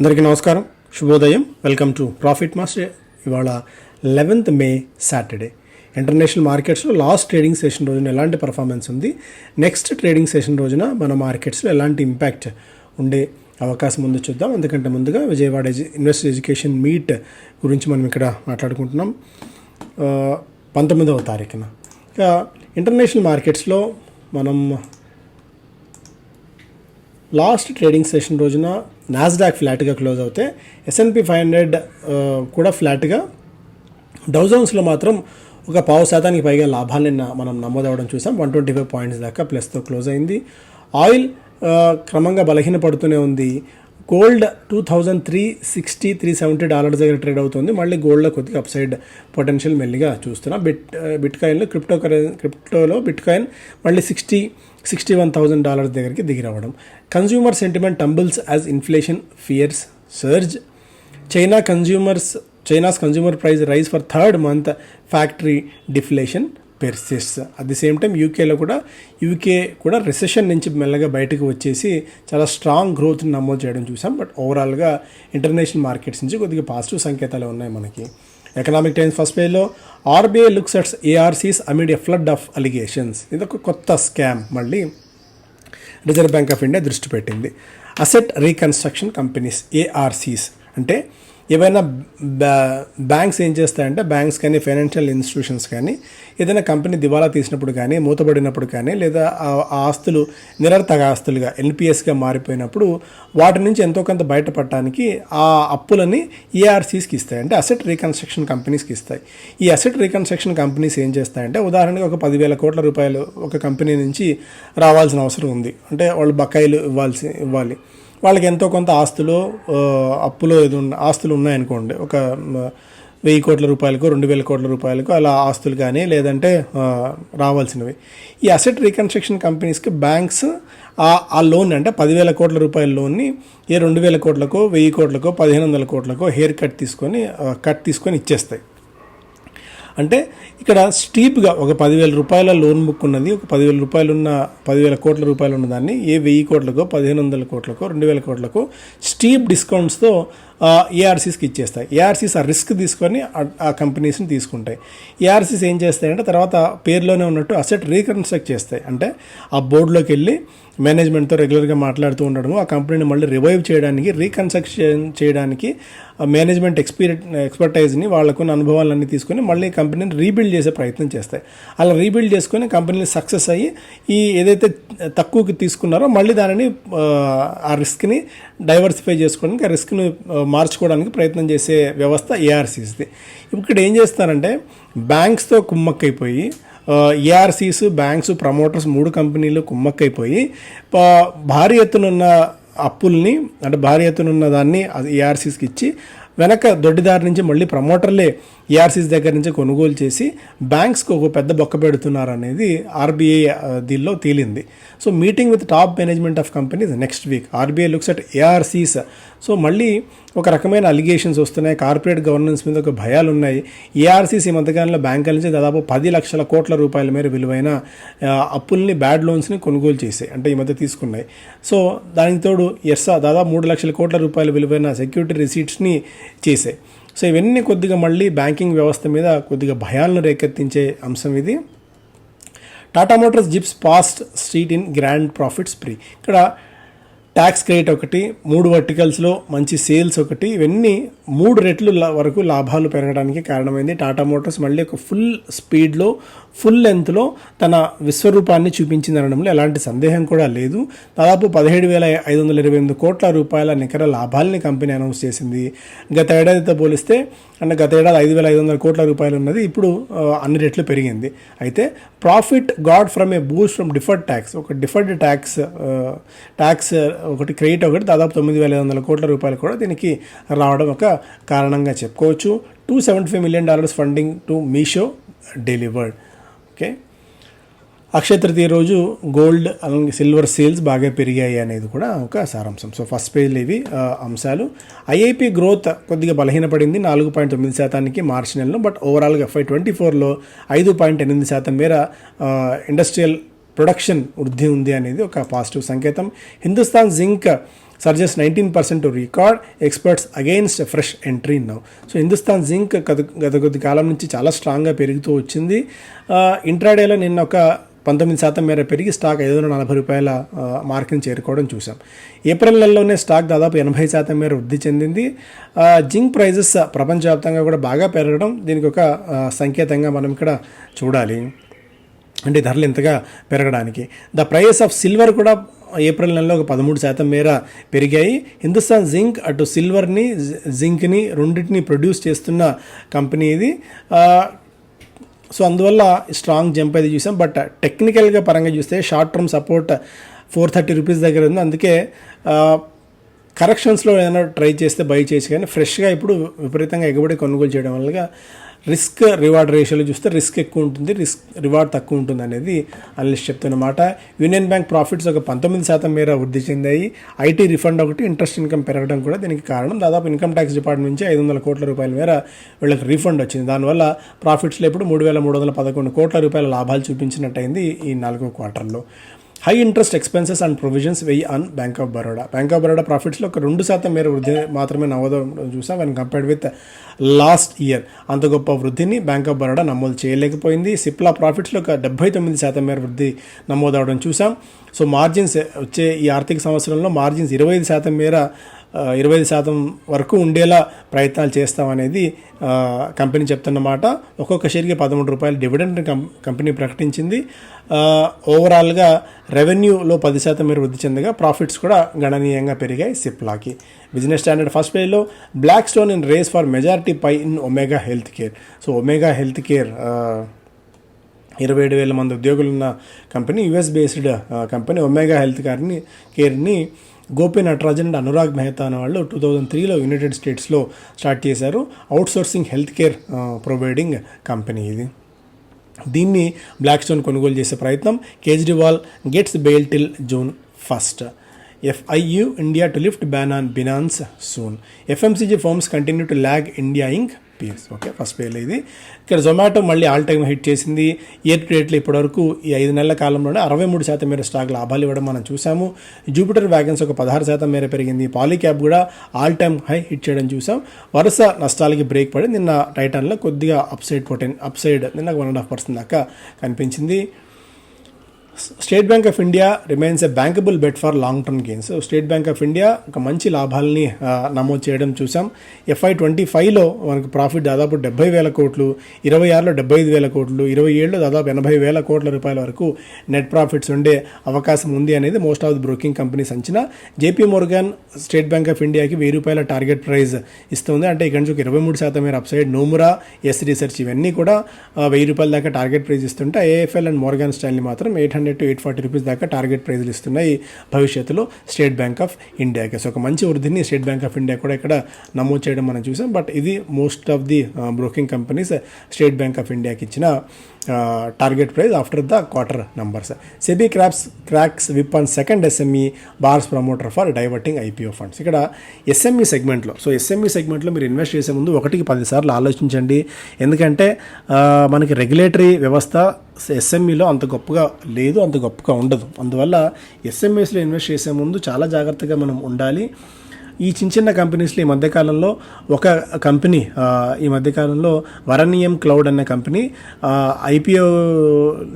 అందరికీ నమస్కారం. శుభోదయం. వెల్కమ్ టు ప్రాఫిట్ మాస్టర్ ఇవాళ లెవెన్త్ మే సాటర్డే ఇంటర్నేషనల్ మార్కెట్స్లో లాస్ట్ ట్రేడింగ్ సెషన్ రోజున ఎలాంటి పర్ఫార్మెన్స్ ఉంది? నెక్స్ట్ ట్రేడింగ్ సెషన్ రోజున మన మార్కెట్స్లో ఎలాంటి ఇంపాక్ట్ ఉండే అవకాశం ఉందో చూద్దాం. అందుకంటే ముందుగా విజయవాడ ఇన్వెస్ట్ ఎడ్యుకేషన్ మీట్ గురించి మనం ఇక్కడ మాట్లాడుకుంటున్నాం. పంతొమ్మిదవ తారీఖున. ఇక ఇంటర్నేషనల్ మార్కెట్స్లో మనం లాస్ట్ ట్రేడింగ్ సెషన్ రోజున నాస్డాక్ ఫ్లాట్గా క్లోజ్ అవుతే S and P five hundred కూడా ఫ్లాట్గా డౌజోన్స్లో మాత్రం ఒక పావు శాతానికి పైగా లాభాలని మనం నమోదవడం చూసాం. వన్ ట్వంటీ ఫైవ్ పాయింట్స్ దాకా ప్లస్తో క్లోజ్ అయింది. ఆయిల్ క్రమంగా బలహీనపడుతూనే ఉంది. Gold two thousand three sixty three seventy dollars దగ్గర ట్రేడ్ అవుతుంది. మళ్ళీ గోల్డ్లో కొద్దిగా అప్సైడ్ పొటెన్షియల్ మెల్లిగా చూస్తున్నాం. బిట్ బిట్ కాయిన్లో క్రిప్టో కరెన్ క్రిప్టోలో బిట్ కాయిన్ మళ్ళీ sixty sixty one thousand dollars దగ్గరికి దిగిరవ్వడం రావడం consumer sentiment tumbles as inflation fears surge China consumers China's consumer price rise for third month factory deflation. Persists at the same time యూకేలో కూడా UK కూడా recession నుంచి మెల్లగా బయటకు వచ్చేసి చాలా స్ట్రాంగ్ గ్రోత్ని నమోదు చేయడం చూసాం. బట్ ఓవరాల్గా ఇంటర్నేషనల్ మార్కెట్స్ నుంచి కొద్దిగా పాజిటివ్ సంకేతాలు ఉన్నాయి మనకి. ఎకనామిక్ టైమ్స్ ఫస్ట్ పేజ్లో RBI looks at ARCs amid a flood of allegations ఇది ఒక కొత్త స్కామ్ మళ్ళీ రిజర్వ్ బ్యాంక్ ఆఫ్ ఇండియా దృష్టి పెట్టింది. అసెట్ రీకన్స్ట్రక్షన్ కంపెనీస్ ఏఆర్సీస్ అంటే ఏవైనా బ్యాంక్స్ ఏం చేస్తాయంటే బ్యాంక్స్ కానీ ఫైనాన్షియల్ ఇన్స్టిట్యూషన్స్ కానీ ఏదైనా కంపెనీ దివాలా తీసినప్పుడు కానీ మూతబడినప్పుడు కానీ లేదా ఆ ఆస్తులు నిరర్థక ఆస్తులుగా ఎన్పిఎస్గా మారిపోయినప్పుడు వాటి నుంచి ఎంతో కొంత బయటపడటానికి ఆ అప్పులని ఏఆర్సీస్కి ఇస్తాయి అంటే అసెట్ రీకన్స్ట్రక్షన్ కంపెనీస్కి ఇస్తాయి. ఈ అసెట్ రీకన్స్ట్రక్షన్ కంపెనీస్ ఏం చేస్తాయంటే ఉదాహరణకి ఒక పదివేల కోట్ల రూపాయలు ఒక కంపెనీ నుంచి రావాల్సిన అవసరం ఉంది. అంటే వాళ్ళు బకాయిలు ఇవ్వాల్సి ఇవ్వాలి. వాళ్ళకి ఎంతో కొంత ఆస్తులు అప్పులో ఏదో ఉన్న ఆస్తులు ఉన్నాయనుకోండి. ఒక వెయ్యి కోట్ల రూపాయలకు రెండు వేల కోట్ల రూపాయలకు అలా ఆస్తులు కానీ లేదంటే రావాల్సినవి. ఈ అసెట్ రీకన్స్ట్రక్షన్ కంపెనీస్కి బ్యాంక్స్ ఆ లోన్ అంటే పదివేల కోట్ల రూపాయల లోన్ని ఏ రెండు వేల కోట్లకో వెయ్యి కోట్లకో పదిహేను వందల కోట్లకో హెయిర్ కట్ తీసుకొని కట్ తీసుకొని ఇచ్చేస్తాయి. అంటే ఇక్కడ స్టీప్గా ఒక పదివేల రూపాయల లోన్ బుక్ ఉన్నది. ఒక పదివేల రూపాయలు ఉన్న పదివేల కోట్ల రూపాయలు ఉన్న దాన్ని ఏ వెయ్యి కోట్లకో పదిహేను వందల కోట్లకో రెండు వేల కోట్లకో స్టీప్ డిస్కౌంట్స్తో ఏఆర్సీస్కి ఇచ్చేస్తాయి. ఏఆర్సీస్ ఆ రిస్క్ తీసుకొని ఆ- కంపెనీస్ని తీసుకుంటాయి. ఏఆర్సీస్ ఏం చేస్తాయంటే తర్వాత పేరులోనే ఉన్నట్టు అసెట్ రీకన్స్ట్రక్ట్ చేస్తాయి. అంటే ఆ బోర్డులోకి వెళ్ళి మేనేజ్మెంట్తో రెగ్యులర్గా మాట్లాడుతూ ఉండడము ఆ కంపెనీని మళ్ళీ రివైవ్ చేయడానికి రీకన్స్ట్రక్షన్ చేయడానికి మేనేజ్మెంట్ ఎక్స్పీరి ఎక్స్పర్టైజ్ని వాళ్ళకున్న అనుభవాలన్నీ తీసుకొని మళ్ళీ కంపెనీని రీబిల్డ్ చేసే ప్రయత్నం చేస్తాయి. అలా రీబిల్డ్ చేసుకొని కంపెనీలు సక్సెస్ అయ్యి ఈ ఏదైతే తక్కువకి తీసుకున్నారో మళ్ళీ దానిని ఆ, రిస్క్ని డైవర్సిఫై చేసుకోవడానికి ఆ రిస్క్ని మార్చుకోవడానికి ప్రయత్నం చేసే వ్యవస్థ ఏఆర్సీస్ది ఇక్కడ ఏం చేస్తారంటే బ్యాంక్స్తో కుమ్మక్కైపోయి ఏఆర్సీస్ బ్యాంక్స్ ప్రమోటర్స్ మూడు కంపెనీలు కుమ్మక్కైపోయి భారీ ఎత్తునున్న అప్పుల్ని అంటే భారీ ఎత్తునున్న దాన్ని ఏఆర్సీస్కి ఇచ్చి వెనక దొడ్డిదారి నుంచి మళ్ళీ ప్రమోటర్లే ఏఆర్సీస్ దగ్గర నుంచి కొనుగోలు చేసి బ్యాంక్స్కి ఒక పెద్ద బొక్క పెడుతున్నారు అనేది ఆర్బీఐ దీనిలో తేలింది. So meeting with top management of companies next week. RBI looks at ARCs so మళ్ళీ ఒక రకమైన అలిగేషన్స్ వస్తున్నాయి. కార్పొరేట్ గవర్నెన్స్ మీద ఒక భయాలు ఉన్నాయి ఏఆర్సీస్ ఈ మధ్యకాలంలో బ్యాంకుల నుంచి దాదాపు పది లక్షల కోట్ల రూపాయల మేర విలువైన అప్పుల్ని బ్యాడ్ లోన్స్ని కొనుగోలు చేశాయి. అంటే ఈ మధ్య తీసుకున్నాయి. సో దానికి తోడు ఎస్సా దాదాపు మూడు లక్షల కోట్ల రూపాయల విలువైన సెక్యూరిటీ రిసీట్స్ని చేశాయి. సో ఇవన్నీ కొద్దిగా మళ్ళీ బ్యాంకింగ్ వ్యవస్థ మీద కొద్దిగా భయాలను రేకెత్తించే అంశం ఇది. Tata motors zips past street in grand profits pre ఇక్కడ ట్యాక్స్ క్రెడిట్ ఒకటి మూడు వర్టికల్స్లో మంచి సేల్స్ ఒకటి ఇవన్నీ మూడు రెట్లు వరకు లాభాలు పెరగడానికి కారణమైంది. టాటా మోటార్స్ మళ్ళీ ఒక ఫుల్ స్పీడ్లో ఫుల్ లెంత్లో తన విశ్వరూపాన్ని చూపించింది అనడంలో ఎలాంటి సందేహం కూడా లేదు. దాదాపు పదిహేడు వేల ఐదు వందల ఇరవై ఎనిమిది కోట్ల రూపాయల నికర లాభాల్ని కంపెనీ అనౌన్స్ చేసింది. గత ఏడాదితో పోలిస్తే అంటే గత ఏడాది ఐదు వేల ఐదు వందల కోట్ల రూపాయలు ఉన్నది ఇప్పుడు అన్ని రెట్లు పెరిగింది. అయితే profit got from a boost from deferred tax. ఒక డిఫర్డ్ ట్యాక్స్ ట్యాక్స్ ఒకటి క్రెడిట్ ఒకటి దాదాపు తొమ్మిది వేల ఐదు వందల కోట్ల రూపాయలు కూడా దీనికి రావడం ఒక కారణంగా చెప్పుకోవచ్చు. Two seventy five million dollars funding to Meesho delivered okay Akshaya Tritiya రోజు గోల్డ్ అలాగే సిల్వర్ సేల్స్ బాగా పెరిగాయి అనేది కూడా ఒక సారాంశం. సో ఫస్ట్ పేజ్లో ఇవి అంశాలు. ఐఐపి గ్రోత్ కొద్దిగా బలహీనపడింది నాలుగు పాయింట్ తొమ్మిది శాతానికి మార్చి నెలలో బట్ ఓవరాల్గా ఎఫ్ఐ ట్వంటీ ఫోర్లో ఐదు పాయింట్ ఎనిమిది శాతం మేర ఇండస్ట్రియల్ ప్రొడక్షన్ వృద్ధి ఉంది అనేది ఒక పాజిటివ్ సంకేతం. Hindustan Zinc surges nineteen percent to record experts against fresh entry now. So Hindustan Zinc గత గత కొద్ది కాలం నుంచి చాలా స్ట్రాంగ్గా పెరుగుతూ వచ్చింది. ఇంట్రాడేలో నిన్న ఒక పంతొమ్మిది శాతం మేర పెరిగి స్టాక్ ఐదు వందల నలభై రూపాయల మార్కుని చేరుకోవడం చూసాం ఏప్రిల్ నెలలోనే స్టాక్ దాదాపు ఎనభై శాతం మేర వృద్ధి చెందింది. జింక్ ప్రైజెస్ ప్రపంచవ్యాప్తంగా కూడా బాగా పెరగడం దీనికి ఒక సంకేతంగా మనం ఇక్కడ చూడాలి. అంటే ధరలు ఇంతగా పెరగడానికి. ద ప్రైస్ ఆఫ్ సిల్వర్ కూడా ఏప్రిల్ నెలలో ఒక పదమూడు శాతం మేర పెరిగాయి. హిందుస్థాన్ జింక్ అటు సిల్వర్ని జి- జింక్ని రెండింటిని ప్రొడ్యూస్ చేస్తున్న కంపెనీ ఇది. సో అందువల్ల స్ట్రాంగ్ జంప్ అయితే చూసాం. బట్ టెక్నికల్గా uh, పరంగా చూస్తే short term support four thirty rupees దగ్గర ఉంది. అందుకే uh, కరెక్షన్స్లో ఏదైనా ట్రై చేస్తే బై చేయొచ్చు కానీ ఫ్రెష్గా ఇప్పుడు విపరీతంగా ఎగబడి కొనుగోలు చేయడం వల్ల రిస్క్ రివార్డ్ రేషియోలో చూస్తే రిస్క్ ఎక్కువ ఉంటుంది రిస్క్ రివార్డ్ తక్కువ ఉంటుంది అనేది అనలిస్ట్ చెప్తున్నమాట యూనియన్ బ్యాంక్ ప్రాఫిట్స్ ఒక పంతొమ్మిది శాతం మేర వృద్ధి చెందాయి. ఐటీ రిఫండ్ ఒకటి ఇంట్రెస్ట్ ఇన్కమ్ పెరగడం కూడా దీనికి కారణం. దాదాపు ఇన్కమ్ ట్యాక్స్ డిపార్ట్మెంట్ నుంచి ఐదు వందల కోట్ల రూపాయల మేర వీళ్ళకి రీఫండ్ వచ్చింది. దానివల్ల ప్రాఫిట్స్లో ఇప్పుడు మూడు వేల మూడు వందల పదకొండు కోట్ల రూపాయల లాభాలు చూపించినట్టయింది ఈ నాలుగో క్వార్టర్లో high interest expenses and provisions వెయ్యి on bank of Baroda bank of Baroda ప్రాఫిట్స్లో ఒక రెండు శాతం మేర వృద్ధి మాత్రమే నమోదవడం చూసాం. When compared with last year అంత గొప్ప వృద్ధిని బ్యాంక్ ఆఫ్ బరోడా నమోదు చేయలేకపోయింది. సిప్లా ప్రాఫిట్స్లో ఒక డెబ్బై తొమ్మిది శాతం మేర వృద్ధి నమోదవడం చూసాం. సో మార్జిన్స్ వచ్చే ఈ ఆర్థిక సంవత్సరంలో మార్జిన్స్ ఇరవై ఐదు శాతం మేర ఇరవై ఐదు శాతం వరకు ఉండేలా ప్రయత్నాలు చేస్తామనేది కంపెనీ చెప్తున్నమాట ఒక్కొక్క షేర్కి పదమూడు రూపాయల డివిడెండ్ కం కంపెనీ ప్రకటించింది. ఓవరాల్గా రెవెన్యూలో పది శాతం మేర వృద్ధి చెందగా ప్రాఫిట్స్ కూడా గణనీయంగా పెరిగాయి సిప్లాకి. బిజినెస్ స్టాండర్డ్ ఫస్ట్ పేజ్లో Blackstone in race for majority pi in Omega health care. So Omega health care ఇరవై ఏడు వేల మంది ఉద్యోగులు ఉన్న company US based company Omega health కేర్ని కేర్ని గోపి నటరాజన్ అండ్ అనురాగ్ మెహతా అనే వాళ్ళు టూ థౌజండ్ త్రీలో యునైటెడ్ స్టేట్స్లో స్టార్ట్ చేశారు. Outsourcing health care providing company ఇది. దీన్ని బ్లాక్ స్టోన్ కొనుగోలు చేసే ప్రయత్నం Kejriwal gets bail till June first FIU India to lift ban on Binance soon FMCG firms continue to lag India Inc PS okay first పేర్లు ఇది. ఇక్కడ Zomato మళ్ళీ all time hit చేసింది. ఇయర్ టు డేట్లో ఇప్పటివరకు ఈ ఐదు నెలల కాలంలోనే అరవై మూడు శాతం మేర స్టాక్ లాభాలు ఇవ్వడం మనం చూసాము జూపిటర్ వ్యాగన్స్ ఒక పదహారు శాతం మేర పెరిగింది. పాలీక్యాబ్ కూడా ఆల్ టైమ్ హై హిట్ చేయడం చూసాం వరుస నష్టాలకి బ్రేక్ పడి నిన్న టైటాన్లో కొద్దిగా అప్సైడ్ పొటెన్ అప్సైడ్ నిన్న వన్ అండ్ హాఫ్ పర్సెంట్ దాకా కనిపించింది. State bank of India remains a bankable bet for long term gains. State bank of India ఒక మంచి లాభాలని నమోదు చేయడం చూసాం. ఎఫ్ఐ ట్వంటీ ఫైవ్లో మనకు ప్రాఫిట్ దాదాపు డెబ్బై వేల కోట్లు ఇరవై ఆరులో డెబ్బై ఐదు వేల కోట్లు ఇరవై ఏడులో దాదాపు ఎనభై వేల కోట్ల రూపాయల వరకు నెట్ ప్రాఫిట్స్ ఉండే అవకాశం ఉంది అనేది most of the broking companies అంచనా. JP Morgan state bank of ఇండియాకి వెయ్యి రూపాయల టార్గెట్ ప్రైస్ ఇస్తుంది. అంటే ఇక్కడ నుంచి ఒక ఇరవై మూడు శాతం మేర అప్సైడ్ నోమురా ఎస్ రీసెర్చ్ ఇవన్నీ కూడా వెయ్యి రూపాయల దాకా టార్గెట్ ప్రైస్ ఇస్తుంటే ఏఎఫ్ఎల్ అండ్ మోర్గాన్ స్టైల్ని మాత్రం eight hundred to eight forty rupees దాకా టార్గెట్ ప్రైజ్లు ఇస్తున్నాయి భవిష్యత్తులో స్టేట్ బ్యాంక్ ఆఫ్ ఇండియాకి. సో ఒక మంచి వృద్ధిని స్టేట్ బ్యాంక్ ఆఫ్ ఇండియా కూడా ఇక్కడ నమోదు చేయడం మనం చూసాం. బట్ ఇది most of the broking companies state bank of ఇండియాకి ఇచ్చిన target price after the quarter numbers SEBI crops cracks whip on second SME bars promoter for diverting IPO funds ఇక్కడ ఎస్ఎంఈ సెగ్మెంట్లో సో ఎస్ఎంఈ సెగ్మెంట్లో మీరు invest చేసే ముందు ఒకటికి పదిసార్లు ఆలోచించండి. ఎందుకంటే మనకి రెగ్యులేటరీ వ్యవస్థ ఎస్ఎంఈలో అంత గొప్పగా లేదు అంత గొప్పగా ఉండదు. అందువల్ల ఎస్ఎంఈస్లో ఇన్వెస్ట్ చేసే ముందు చాలా జాగ్రత్తగా మనం ఉండాలి. ఈ చిన్న చిన్న కంపెనీస్లో ఈ మధ్యకాలంలో ఒక కంపెనీ ఈ మధ్యకాలంలో వరణీయం క్లౌడ్ అనే కంపెనీ ఐపీఓ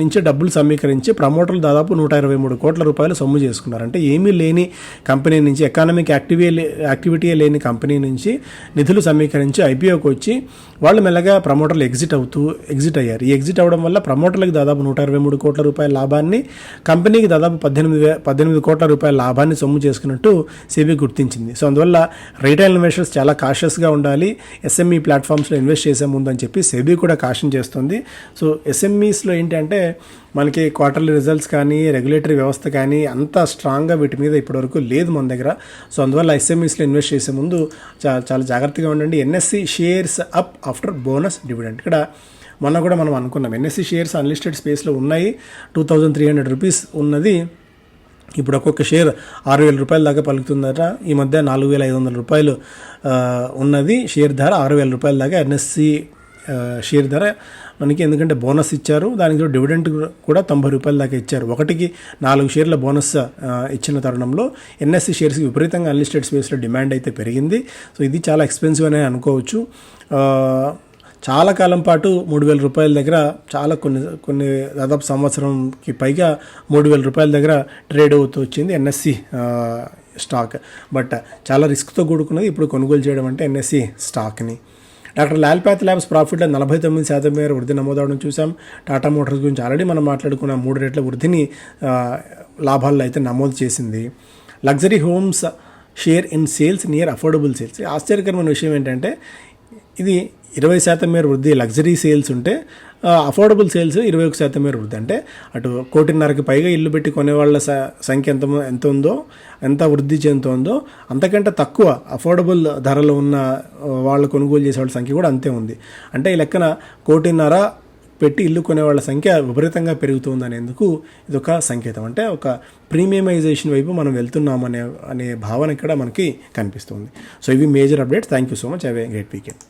నుంచి డబ్బులు సమీకరించి ప్రమోటర్లు దాదాపు నూట ఇరవై మూడు కోట్ల రూపాయలు సొమ్ము చేసుకున్నారు. అంటే ఏమీ లేని కంపెనీ నుంచి ఎకానమిక్ యాక్టివి యాక్టివిటీ లేని కంపెనీ నుంచి నిధులు సమీకరించి ఐపీఓకి వచ్చి వాళ్ళు మెల్లగా ప్రమోటర్లు ఎగ్జిట్ అవుతూ ఎగ్జిట్ అయ్యారు. ఈ ఎగ్జిట్ అవ్వడం వల్ల ప్రమోటర్లకు దాదాపు నూట ఇరవై మూడు కోట్ల రూపాయల లాభాన్ని కంపెనీకి దాదాపు పద్దెనిమిది పద్దెనిమిది కోట్ల రూపాయల లాభాన్ని సొమ్ము చేసుకున్నట్టు సెబీ గుర్తించింది. సో అందువల్ల రీటైల్ ఇన్వెస్టర్స్ చాలా కాషియస్గా ఉండాలి. ఎస్ఎంఈ ప్లాట్ఫామ్స్లో ఇన్వెస్ట్ చేసే ముందు అని చెప్పి సెబీ కూడా కాషన్ చేస్తుంది. సో ఎస్ఎంఈస్లో ఏంటంటే మనకి క్వార్టర్లీ రిజల్ట్స్ కానీ రెగ్యులేటరీ వ్యవస్థ కానీ అంత స్ట్రాంగ్గా వీటి మీద ఇప్పటివరకు లేదు మన దగ్గర. సో అందువల్ల ఎస్ఎంఈస్లో ఇన్వెస్ట్ చేసే ముందు చా- చాలా జాగ్రత్తగా ఉండండి. NSC shares up after bonus dividend ఇక్కడ మొన్న కూడా మనం అనుకున్నాం. ఎన్ఎస్సి షేర్స్ అన్లిస్టెడ్ స్పేస్లో ఉన్నాయి. Two thousand three hundred rupees ఉన్నది. ఇప్పుడు ఒక్కొక్క షేర్ ఆరు వేల రూపాయల దాకా పలుకుతుందట. ఈ మధ్య నాలుగు వేల ఐదు వందల రూపాయలు ఉన్నది. షేర్ ధర ఆరు వేల రూపాయల దాకా ఎన్ఎస్సి షేర్ ధర మనకి ఎందుకంటే బోనస్ ఇచ్చారు. దానికి డివిడెంట్ కూడా తొంభై రూపాయల దాకా ఇచ్చారు. ఒకటికి నాలుగు షేర్ల బోనస్ ఇచ్చిన తరుణంలో ఎన్ఎస్సి షేర్స్కి విపరీతంగా అన్లిస్టెడ్ స్పేస్లో డిమాండ్ అయితే పెరిగింది. సో ఇది చాలా ఎక్స్పెన్సివ్ అనే అనుకోవచ్చు. చాలా కాలం పాటు మూడు వేల రూపాయల దగ్గర చాలా కొన్ని కొన్ని దాదాపు సంవత్సరంకి పైగా మూడు వేల రూపాయల దగ్గర ట్రేడ్ అవుతూ వచ్చింది ఎన్ఎస్సి స్టాక్. బట్ చాలా రిస్క్తో కూడుకున్నది ఇప్పుడు కొనుగోలు చేయడం అంటే ఎన్ఎస్సి స్టాక్ని. డాక్టర్ లాల్పాత్ ల్యాబ్స్ ప్రాఫిట్లో నలభై తొమ్మిది శాతం మేర వృద్ధి నమోదవడం చూసాం టాటా మోటార్స్ గురించి ఆల్రెడీ మనం మాట్లాడుకున్న మూడు రెట్ల వృద్ధిని లాభాల్లో అయితే నమోదు చేసింది. Luxury homes share in sales near affordable sales. ఆశ్చర్యకరమైన విషయం ఏంటంటే ఇది ఇరవై శాతం మేర వృద్ధి లగ్జరీ సేల్స్ ఉంటే అఫోర్డబుల్ సేల్స్ ఇరవై ఒక శాతం మేర వృద్ధి. అంటే అటు కోటిన్నరకి పైగా ఇల్లు పెట్టి కొనేవాళ్ళ స- సంఖ్య ఎంత ఎంత ఉందో ఎంత వృద్ధి చెందుతుందో అంతకంటే తక్కువ అఫోర్డబుల్ ధరలో ఉన్న వాళ్ళు కొనుగోలు చేసే వాళ్ళ సంఖ్య కూడా అంతే ఉంది. అంటే ఈ లెక్కన కోటిన్నర పెట్టి ఇల్లు కొనే వాళ్ళ సంఖ్య విపరీతంగా పెరుగుతుందనేందుకు ఇది ఒక సంకేతం. అంటే ఒక ప్రీమియమైజేషన్ వైపు మనం వెళ్తున్నాం అనే అనే భావన ఇక్కడ మనకి కనిపిస్తుంది. సో ఇవి major updates thank you so much have a great weekend